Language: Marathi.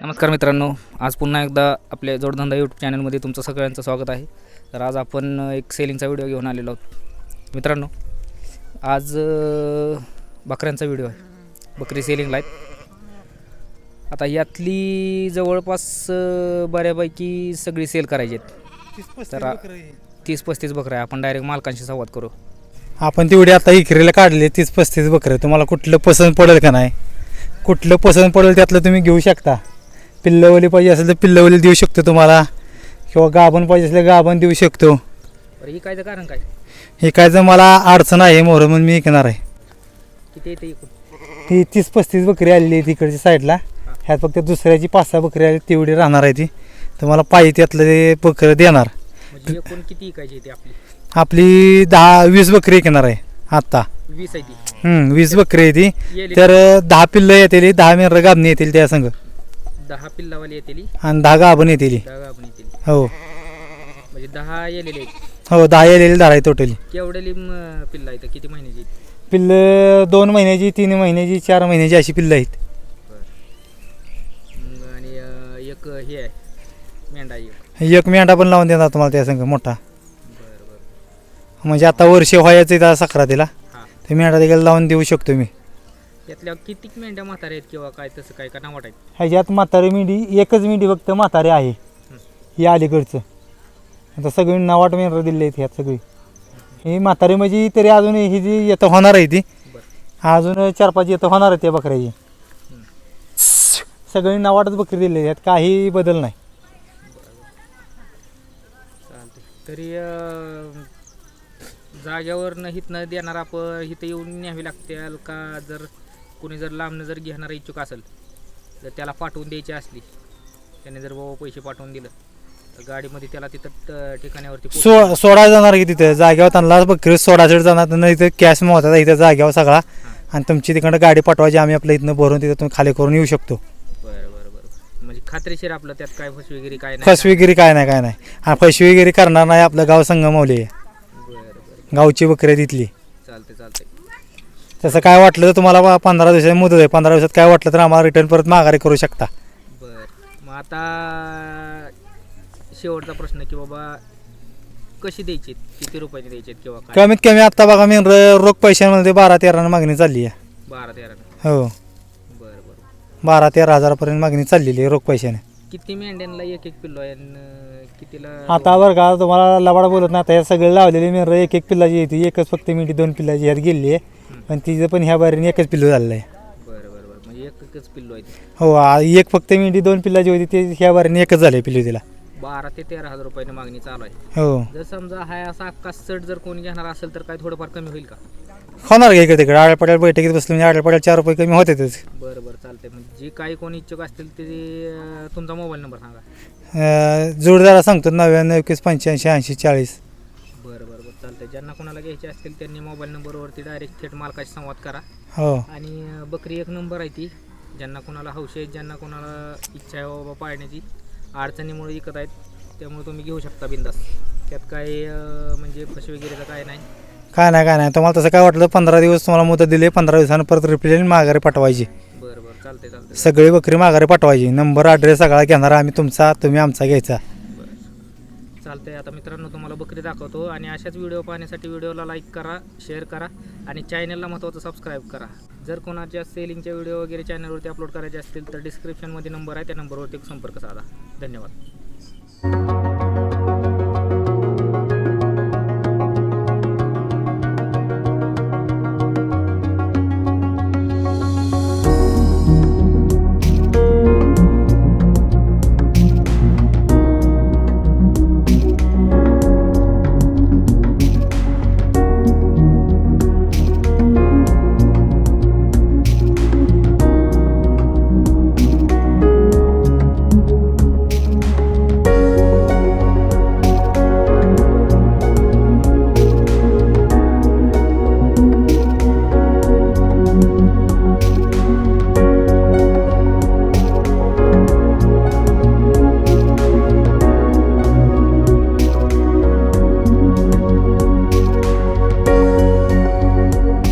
नमस्कार मित्रांनो आज पुन्हा एकदा आपल्या जोडधंदा यूट्यूब चॅनलमध्ये तुमचं सगळ्यांचं स्वागत आहे. तर आज आपण एक सेलिंगचा व्हिडिओ घेऊन आलेलो आहोत. मित्रांनो आज बकऱ्यांचा व्हिडिओ आहे. बकरी सेलिंगला आहेत आता यातली जवळपास बऱ्यापैकी सगळी सेल करायची आहेत. तर तीस पस्तीस बकऱ्या आहे. आपण डायरेक्ट मालकांशी संवाद करू. आपण तेवढी आता इकरीला काढले तीस पस्तीस बकरे. तुम्हाला कुठलं पसंत पडेल का नाही? कुठलं पसंत पडेल त्यातलं तुम्ही घेऊ शकता. पिल्लवली पाहिजे असेल तर पिल्लवली देऊ शकतो तुम्हाला. किंवा गाभण पाहिजे असेल तर गाभण देऊ शकतो. बरं ही कायचं कारण काय? हे मला अडचण आहे मोहर म्हणून मी विकणार आहे. किती येते एकूण? ती तीस पस्तीस बकरी आलेली आहे तिकडच्या साईडला. ह्यात फक्त दुसऱ्याची पाच सहा बकरी आली तेवढी राहणार आहे ती. तर मला पाहिजे त्यातलं ते बकरं देणार. म्हणजे एकूण किती येते आपली? आपली दहा वीस बकरी विकणार आहे आत्ता वीस आहे ती. हम्म, वीस बकरी आहे ती. तर दहा पिल्लं येतील दहा मेरं गाबणी येतील त्या संग. दहा पिल्लावाली येतेली. आणि दहा गाभण येतील. दहा येतील. हो. म्हणजे दहा येलेले आहेत. हो दहा येलेली धारा आहे टोटली केवढ्याली म- पिल्ला आहेत? किती महिन्याची आहेत? पिल्लं दोन महिन्याची तीन महिन्याची चार महिन्याची अशी पिल्लं आहेत. मग आणि अं, एक हे आहे मेंढा एक. एक मेंढा पण लावून देणार तुम्हाला त्या संग मोठा. बरं बरं. म्हणजे आता वर्ष व्हायचं आहे त्या सक्रातीला. हां. ते मेंढा देखील लावून देऊ शकतो मी. यातल्या किती मेंढ्या म्हाताऱ्या आहेत किंवा काय तसं काय का नावाट आहेत ह्याच्यात म्हातारी मेंढी एकच मेंढी फक्त म्हातारी आहे. ही. अलीकडचं. आता सगळी नवाट मेंढरं दिले आहेत ह्यात सगळी. ही म्हातारी म्हणजे तरी अजून ही जी येतं होणार आहे ती बरं. अजून चार पाच येतं होणार आहे त्या बकऱ्याची. सगळी नवाटच बकरी दिली आहेत काही बदल नाही. चालते तरी अं, जाग्यावर न न देणार आपण इथं येऊन न्यावी लागते का? जर कोणी जर लांबनं जर घेणार इच्छुक असेल जर त्याला पाठवून द्यायची असली. त्याने जर बाबा पैसे पाठवून दिलं तर गाडीमध्ये त्याला तिथं त- ठिकाणावरती पोच- सो सोडा जाणार की तिथं. जाग्यावर त्यांना बकरी सोडासाठी जाणार नाही इथं कॅश मोहतात इथं जाग्यावर सगळा. आणि तुमची तिकडं गाडी पाठवायची आम्ही आपल्या इथनं भरून तिथं तुम्ही खाली करून येऊ शकतो. बरं बरं बरं. म्हणजे खात्रीशीर आपलं त्यात काय फस वगैरे काय नाही फसवेगिरी काय नाही काय नाही. हा फसवेगिरी करणार नाही आपलं गाव संगमवले? बरं बरं. गावची बकरी आहे तिथली. चालते चालते तसं काय वाटलं तर तुम्हाला पंधरा दिवसाची मुदत आहे. पंधरा दिवसात काय वाटलं तर आम्हाला रिटर्न परत माघारी करू शकता. बर. मग आता शेवटचा प्रश्न की बाबा कशी द्यायची किती रुपयाने द्यायचे किंवा काय? कमीत कमी आता बघा मी रोख पैशांमध्ये बारा तेरा मागणी चालली आहे. बारा तेरा हो. बर बर. बारा तेरा हजारापर्यंत मागणी चाललेली आहे रोख पैशाने. किती मेंढ्यांना एक एक पिल्लो आहे आणि कितीला आता बरं का तुम्हाला लबाड बोलत नाही आता या सगळे लावलेली मेर एक एक पिल्लाची येते एकच फक्त मिठी दोन पिल्लाची ह्यात गेली आहे. पण तिचं पण ह्या बारीने एकच पिल्लू झालेलं आहे. बरं बरं बरं. म्हणजे एक एकच पिल्लो आहे ते. हो आ- एक फक्त मिठी दोन पिल्लाची होती ते ह्या बारीने एकच झाले पिल्लू तिला. बारा ते तेरा हजार रुपयाने मागणी चालू आहे. हो. जर समजा हा असा अक्का सट जर कोणी घेणार असेल तर काय थोडंफार कमी होईल का? होणार का इकडे तिकडे. आड्यापाड्या बैठकीत बसलं म्हणजे आड्यापाड्या चार रुपये कमी होते तेच. बरं बरं चालतंय. म्हणजे जे काही कोणी इच्छुक असतील ते अं, तुमचा मोबाईल नंबर सांगा. अं, जोडदारा सांगतो नव्याण्णव एकवीस पंच्याऐंशी ऐंशी चाळीस. चालतंय. ज्यांना कोणाला घ्यायचे असतील त्यांनी मोबाईल नंबरवरती डायरेक्ट थेट मालकाशी संवाद करा. हो. आणि अं, बकरी एक नंबर आहे ती. ज्यांना कोणाला हौशी आहेत ज्यांना कोणाला इच्छा आहे बाबा पाळण्याची अडचणीमुळे विकत आहेत त्यामुळे तुम्ही घेऊ शकता बिंदास. त्यात काय अं, म्हणजे फस वगैरेचं काय नाही. काय नाही काय नाही. तुम्हाला तसं काय वाटलं? पंधरा दिवस तुम्हाला मुदत दिली पंधरा दिवसानं परत रिप्लेन माघारी पाठवायची. बरं बरं. चालतंय चालतंय. सगळी बकरी माघारी पाठवायची. नंबर ॲड्रेस सगळा घेणार आम्ही तुमचा तुम्ही आमचा घ्यायचा. चालतंय. आता मित्रांनो तुम्हाला बकरी दाखवतो आणि अशाच व्हिडिओ पाहण्यासाठी व्हिडिओला लाईक करा शेअर करा आणि चॅनलला महत्त्वाचं सबस्क्राईब करा. जर कोणाच्या सेलिंगच्या व्हिडिओ वगैरे चॅनलवरती अपलोड करायचे असतील तर डिस्क्रिप्शनमध्ये नंबर आहे त्या नंबरवरती संपर्क साधा. धन्यवाद.